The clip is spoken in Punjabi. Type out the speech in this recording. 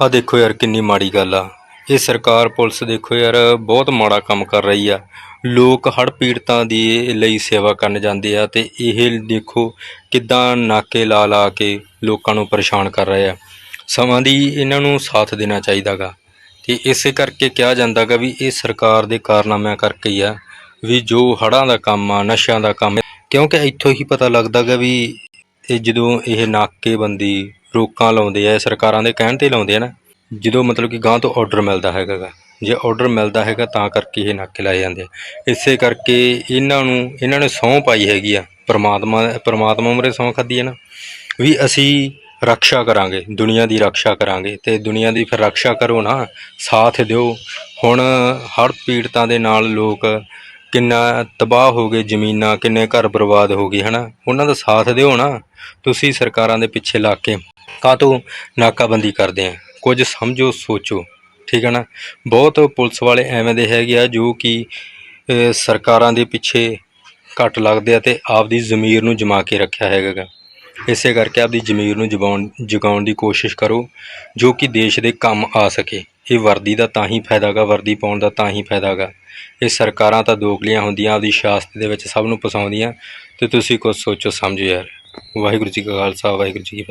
ਆ ਦੇਖੋ ਯਾਰ ਕਿੰਨੀ ਮਾੜੀ ਗੱਲ ਆ। ਇਹ ਸਰਕਾਰ ਪੁਲਿਸ ਦੇਖੋ ਯਾਰ ਬਹੁਤ ਮਾੜਾ ਕੰਮ ਕਰ ਰਹੀ ਆ। ਲੋਕ ਹੜ੍ਹ ਪੀੜਤਾਂ ਦੀ ਲਈ ਸੇਵਾ ਕਰਨ ਜਾਂਦੇ ਆ ਤੇ ਇਹ ਦੇਖੋ ਕਿੱਦਾਂ ਨਾਕੇ ਲਾ ਲਾ ਕੇ ਲੋਕਾਂ ਨੂੰ ਪਰੇਸ਼ਾਨ ਕਰ ਰਹੇ ਆ। ਸਮਾਂ ਦੀ ਇਹਨਾਂ ਨੂੰ ਸਾਥ ਦੇਣਾ ਚਾਹੀਦਾਗਾ। ਤੇ ਇਸੇ ਕਰਕੇ ਕਿਹਾ ਜਾਂਦਾਗਾ ਵੀ ਇਹ ਸਰਕਾਰ ਦੇ ਕਾਰਨਾਮਿਆਂ ਕਰਕੇ ਹੀ ਆ ਵੀ ਜੋ ਹੜ੍ਹਾਂ ਦਾ ਕੰਮ ਆ, ਨਸ਼ਿਆਂ ਦਾ ਕੰਮ ਕਿਉਂਕਿ ਇੱਥੋਂ ਹੀ ਪਤਾ ਲੱਗਦਾਗਾ ਵੀ ਇਹ ਜਦੋਂ ਇਹ ਨਾਕੇਬੰਦੀ ਰੋਕਾਂ ਲਾਉਂਦੇ ਆ ਸਰਕਾਰਾਂ ਦੇ ਕਹਿਣ ਤੇ ਲਾਉਂਦੇ ਆ ਨਾ, ਜਦੋਂ ਮਤਲਬ ਕਿ ਗਾਂ ਤੋਂ ਆਰਡਰ ਮਿਲਦਾ ਹੈਗਾ ਗਾ। ਜੇ ਆਰਡਰ ਮਿਲਦਾ ਹੈਗਾ ਤਾਂ ਕਰਕੇ ਇਹ ਨਾਕੇ ਲਾਏ ਜਾਂਦੇ ਆ ਇਸੇ ਕਰਕੇ ਇਹਨਾਂ ਨੂੰ, ਇਹਨਾਂ ਨੇ ਸਹੁੰ ਪਾਈ ਹੈਗੀ ਆ, ਪਰਮਾਤਮਾ ਪਰਮਾਤਮਾ ਮੂਹਰੇ ਸਹੁੰ ਖਾਧੀ ਹੈ ਨਾ, ਵੀ ਅਸੀਂ ਰੱਖਿਆ ਕਰਾਂਗੇ, ਦੁਨੀਆ ਦੀ ਰੱਖਿਆ ਕਰਾਂਗੇ, ਤੇ ਦੁਨੀਆ ਦੀ ਫਿਰ ਰੱਖਿਆ ਕਰੋ ਨਾ, ਸਾਥ ਦਿਓ ਹੁਣ ਹਰ ਪੀੜਤਾਂ ਦੇ ਨਾਲ ਲੋਕ ਕਿੰਨਾ ਤਬਾਹ ਹੋ ਗਏ ਜ਼ਮੀਨਾਂ, ਕਿੰਨੇ ਘਰ ਬਰਬਾਦ ਹੋ ਗਏ, ਹਨਾ? ਉਹਨਾਂ ਦਾ ਸਾਥ ਦਿਓ ਨਾ। ਤੁਸੀਂ ਸਰਕਾਰਾਂ ਦੇ ਪਿੱਛੇ ਲੱਗ ਕੇ ਕਾਹਤੋਂ ਨਾਕਾਬੰਦੀ ਕਰਦੇ ਆ? ਕੁਝ ਸਮਝੋ, ਸੋਚੋ, ਠੀਕ ਹੈ ਨਾ? ਬਹੁਤ ਪੁਲਿਸ ਵਾਲੇ ਐਵੇਂ ਦੇ ਹੈਗੇ ਆ ਜੋ ਕਿ ਸਰਕਾਰਾਂ ਦੇ ਪਿੱਛੇ ਘੱਟ ਲੱਗਦੇ ਆ ਤੇ ਆਪਦੀ ਜ਼ਮੀਰ ਨੂੰ ਜਮਾ ਕੇ ਰੱਖਿਆ ਹੈਗਾ ਇਸੇ ਕਰਕੇ ਆਪਦੀ ਜ਼ਮੀਰ ਨੂੰ ਜਗਾਉਣ ਜਗਾਉਣ ਦੀ ਕੋਸ਼ਿਸ਼ ਕਰੋ, ਜੋ ਕਿ ਦੇਸ਼ ਦੇ ਕੰਮ ਆ ਸਕੇ। ਇਹ ਵਰਦੀ ਦਾ ਤਾਂ ਹੀ ਫਾਇਦਾ ਗਾ, ਵਰਦੀ ਪਾਉਣ ਦਾ ਤਾਂ ਹੀ ਫਾਇਦਾ ਗਾ। ਇਹ ਸਰਕਾਰਾਂ ਤਾਂ ਦੋਗਲੀਆਂ ਹੁੰਦੀਆਂ, ਆਪਦੀ ਸਿਆਸਤ ਦੇ ਵਿੱਚ ਸਭ ਨੂੰ ਫਸਾਉਂਦੀਆਂ। ਤੇ ਤੁਸੀਂ ਕੁਝ ਸੋਚੋ, ਸਮਝੋ ਯਾਰ। ਵਾਹਿਗੁਰੂ ਜੀ ਕਾ ਖਾਲਸਾ, ਵਾਹਿਗੁਰੂ ਜੀ ਕੀ ਫਤਿਹ।